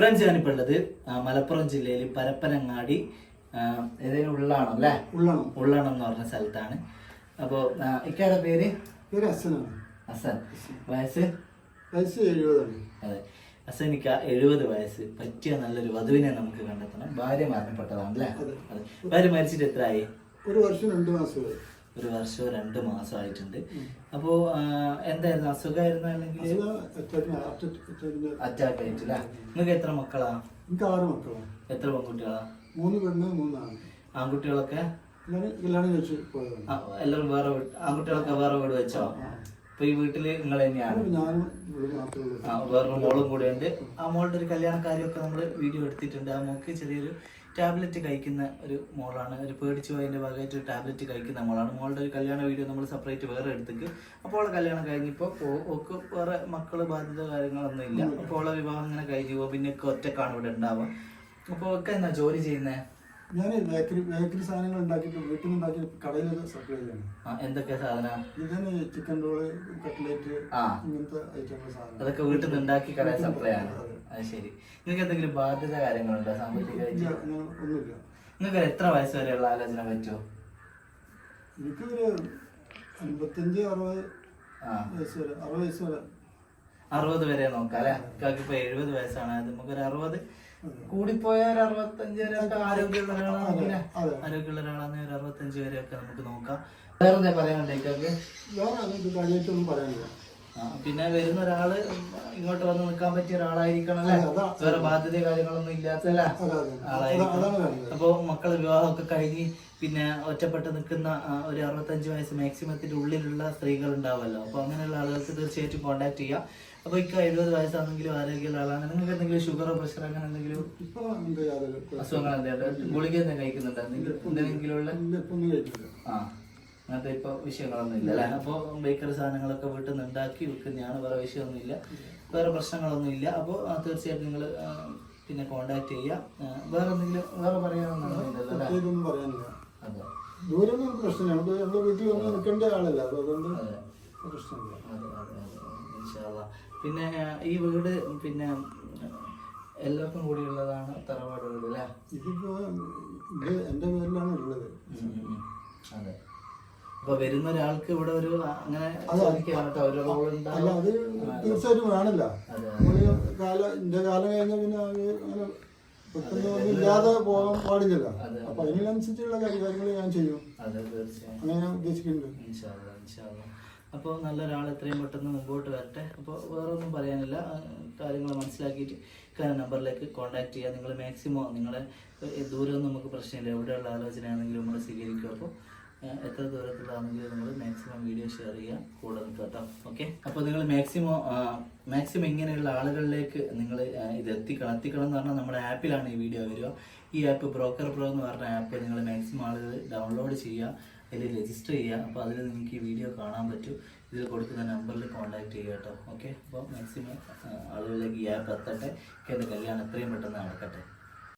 Friends ഞാനിപ്പോൾ ഉള്ളത്. മലപ്പുറം ജില്ലയിൽ പരപ്പനങ്ങാടി ഏതെങ്കിലും ഉള്ളാണോ അല്ലേ? ഉള്ളണം. ഉള്ളണം എന്ന് പറഞ്ഞ സ്ഥലത്താണ്. അപ്പോ ഇക്കയുടെ പേര്? ഹസൻ വയസ്സ്? വയസ്സ് എഴുപതാണ്. അതെ. ഹസനിക്ക എഴുപത് വയസ്സ്. പറ്റിയ നല്ലൊരു വധുവിനെ നമുക്ക് കണ്ടെത്തണം. ഭാര്യ മരണപ്പെട്ടതാണ് അല്ലേ? അതെ. അതെ. ഭാര്യ മരിച്ചിട്ട് എത്രയായി? ഒരു വർഷം രണ്ട് മാസമായി. ഒരു വർഷം രണ്ട് മാസം ആയിട്ടുണ്ട് അപ്പോൾ എന്തായിരുന്നു? അസുഖമായിരുന്നു അല്ലെങ്കിൽ? അറ്റാക്ക് ആയിട്ടില്ല. നിങ്ങൾക്ക് എത്ര മക്കളാ? എനിക്ക് ആറ് മക്കളാണ് എത്ര പെൺകുട്ടികളാ? മൂന്ന് പെണ്ണ് മൂന്നാണ് ആൺകുട്ടികളൊക്കെ? എല്ലാവരും വേറെ ആൺകുട്ടികളൊക്കെ വേറെ വീട് വെച്ചോ? അപ്പൊ ഈ വീട്ടിൽ നിങ്ങൾ തന്നെയാണ്. അപ്പോൾ ഞാനും ഇവിടെ മാത്രമേ ഉള്ളൂ. ആ വേറൊരു മോളും കൂടെ ഉണ്ട്. ആ മോളുടെ ഒരു കല്യാണ കാര്യമൊക്കെ നമ്മൾ വീഡിയോ എടുത്തിട്ടുണ്ട്. ആ മോക്ക് ചെറിയൊരു ടാബ്ലറ്റ് കഴിക്കുന്ന ഒരു മോളാണ്. ഒരു പേടിച്ചു പോയതിന്റെ ഭാഗമായിട്ട് ഒരു ടാബ്ലറ്റ് കഴിക്കുന്ന മോളാണ്. മോളുടെ ഒരു കല്യാണ വീഡിയോ നമ്മൾ സെപ്പറേറ്റ് വേറെ എടുത്തേക്ക് അപ്പോൾ അവളെ കല്യാണം കഴിഞ്ഞപ്പോൾ ഓക്ക് വേറെ മക്കൾ ബാധ്യത കാര്യങ്ങളൊന്നും ഇല്ല. അപ്പോൾ അവളെ വിവാഹം ഇങ്ങനെ കഴിഞ്ഞു പോകും പിന്നെ ഒക്കെ ഒറ്റക്കാണ് ഇവിടെ ഉണ്ടാവുക. അപ്പോൾ ഒക്കെ എന്നാ ജോലി ചെയ്യുന്നേ? ഞാൻ ബേക്കറി ബേക്കറി സാധനങ്ങൾ ഉണ്ടാക്കിയിട്ട് വീട്ടിൽ നിന്ന് ഉണ്ടാക്കി കടയിലൊക്കെ സപ്ലൈ ചെയ്യാണ്. എന്തൊക്കെ സാധന? ഇതന്നെ ചിക്കൻ റോൾ കട്ട്ലേറ്റ്. ഇങ്ങനത്തെ ഐറ്റങ്ങൾ സാധനം. അതൊക്കെ വീട്ടിൽ നിന്ന് ഉണ്ടാക്കി കടയിൽ സപ്ലൈ ആണ്. അത് ശരി. നിങ്ങൾക്ക് എന്തെങ്കിലും ബാധ്യത കാര്യങ്ങളുണ്ടോ ഇല്ല, ഒന്നുമില്ല. നിങ്ങൾക്ക് എത്ര വയസ്സ് വരെയുള്ള ആലോചന പറ്റുമോ എനിക്കൊരു അൻപത്തഞ്ച് അറുപത് വയസ്സ് വരെ അറുപത് വയസ്സ് വരെ. അറുപത് വരെ നോക്കാം അല്ലെ? കാക്ക് ഇപ്പൊ എഴുപത് വയസ്സാണ്. അത് നമുക്കൊരു അറുപത് കൂടിപ്പോയ ഒരു അറുപത്തഞ്ച് വരെ ഒക്കെ ആരോഗ്യമുള്ള ഒരാളാണെങ്കിൽ. ആരോഗ്യമുള്ള ഒരാളാണെങ്കിൽ ഒരു അറുപത്തഞ്ച് വരെ ഒക്കെ നമുക്ക് നോക്കാം. വേറെ എന്താ പറയാനുണ്ട് ഇക്കാക്ക് വേറെ പറയാനില്ല. പിന്നെ വരുന്ന ഒരാൾ ഇങ്ങോട്ട് വന്ന് നിൽക്കാൻ പറ്റിയ ഒരാളായിരിക്കണം അല്ലേ. വേറെ ബാധ്യത കാര്യങ്ങളൊന്നും ഇല്ലാത്തല്ല വേണ്ടത്. അപ്പൊ മക്കൾ വിവാഹമൊക്കെ കഴിഞ്ഞ് പിന്നെ ഒറ്റപ്പെട്ട് നിൽക്കുന്ന ഒരു അറുപത്തഞ്ച് വയസ്സ് മാക്സിമത്തിന്റെ ഉള്ളിലുള്ള സ്ത്രീകൾ ഉണ്ടാവുമല്ലോ അപ്പൊ അങ്ങനെയുള്ള ആളുകൾക്ക് തീർച്ചയായിട്ടും കോൺടാക്ട് ചെയ്യാം. അപ്പൊ ഇക്ക എഴുപത് വയസ്സാണെങ്കിലും ആരോഗ്യമുള്ള ആളാണ്. നിങ്ങൾക്ക് എന്തെങ്കിലും ഷുഗറോ പ്രഷർ അങ്ങനെ എന്തെങ്കിലും. അസുഖങ്ങൾ എന്തെങ്കിലും ഗുളിക എന്തെങ്കിലും കഴിക്കുന്നുണ്ടോ? എന്തെങ്കിലും എന്തെങ്കിലും ഉള്ള ആ. അങ്ങനത്തെ ഇപ്പൊ വിഷയങ്ങളൊന്നും ഇല്ല അല്ലേ? അപ്പോൾ ബേക്കറി സാധനങ്ങളൊക്കെ വീട്ടിൽ നിന്ന് ഉണ്ടാക്കി വിൽക്കുന്നതാണ് വേറെ വിഷയമൊന്നും ഇല്ല വേറെ പ്രശ്നങ്ങളൊന്നും ഇല്ല. അപ്പോൾ തീർച്ചയായിട്ടും നിങ്ങൾ പിന്നെ കോണ്ടാക്ട് ചെയ്യുക. വേറെ എന്തെങ്കിലും വേറെ പറയാനൊന്നും പറയാനില്ല. അതെ. ദൂരം പ്രശ്നമില്ല. നമുക്ക് നമ്മുടെ വീട്ടിൽ വന്ന് നിൽക്കേണ്ട ആളല്ല. അതുകൊണ്ട് പ്രശ്നമില്ല. പിന്നെ ഈ വീട് പിന്നെ എല്ലാവർക്കും എല്ലാവർക്കും കൂടിയുള്ളതാണ് തറവാട് വീട് അല്ലേ? ഇതിപ്പോ ഇത് എന്റെ പേരിലാണ് ഉള്ളത്. അതെ. അപ്പൊ വരുന്ന ഒരാൾക്ക് ഇവിടെ ഒരു അങ്ങനെ അല്ല അത് തീർച്ചയായിട്ടും. നമ്മൾ കാലം എന്റെ കാലം കഴിഞ്ഞ പിന്നെ അങ്ങനെ പെട്ടെന്ന് ഇല്ലാതെ പോകാൻ പാടില്ലല്ലോ. അതെ. അപ്പൊ അതിനനുസരിച്ചുള്ള കാര്യങ്ങൾ ഞാൻ ചെയ്യും. അങ്ങനെ ഞാൻ ഉദ്ദേശിക്കുന്നുണ്ട്. അപ്പോൾ നല്ലൊരാൾ എത്രയും പെട്ടെന്ന് മുമ്പോട്ട് വരട്ടെ. അപ്പോൾ വേറെ ഒന്നും പറയാനില്ല കാര്യങ്ങൾ മനസ്സിലാക്കിയിട്ട് കാരണം നമ്പറിലേക്ക് കോൺടാക്ട് ചെയ്യുക നിങ്ങൾ മാക്സിമം നിങ്ങളെ ദൂരം ദൂരമൊന്നും നമുക്ക് പ്രശ്നമില്ല. എവിടെയുള്ള ആലോചനയാണെങ്കിലും നമ്മൾ സ്വീകരിക്കും. അപ്പോൾ എത്ര ദൂരത്തിലാണെങ്കിലും നമ്മൾ മാക്സിമം വീഡിയോ ഷെയർ ചെയ്യുക കൂടെ നിൽക്കുക കേട്ടോ ഓക്കെ അപ്പോൾ നിങ്ങൾ മാക്സിമം മാക്സിമം ഇങ്ങനെയുള്ള ആളുകളിലേക്ക് നിങ്ങൾ ഇത് എത്തിക്കണം എത്തിക്കണം എന്ന് പറഞ്ഞാൽ നമ്മുടെ ആപ്പിലാണ് ഈ വീഡിയോ വരിക. ഈ ആപ്പ് ബ്രോക്കർ പ്രോ എന്ന് പറഞ്ഞ ആപ്പ് നിങ്ങൾ മാക്സിമം ആളുകൾ ഡൗൺലോഡ് ചെയ്യുക അതിൽ രജിസ്റ്റർ ചെയ്യുക. അപ്പോൾ അതിൽ നിങ്ങൾക്ക് ഈ വീഡിയോ കാണാൻ പറ്റും. ഇതിൽ കൊടുക്കുന്ന നമ്പറിൽ കോൺടാക്ട് ചെയ്യുക കേട്ടോ ഓക്കെ അപ്പോൾ മാക്സിമം ആളുകളിലേക്ക് ഈ ആപ്പ് എത്തട്ടെ. എന്റെ കല്യാണം എത്രയും പെട്ടെന്ന് നടക്കട്ടെ.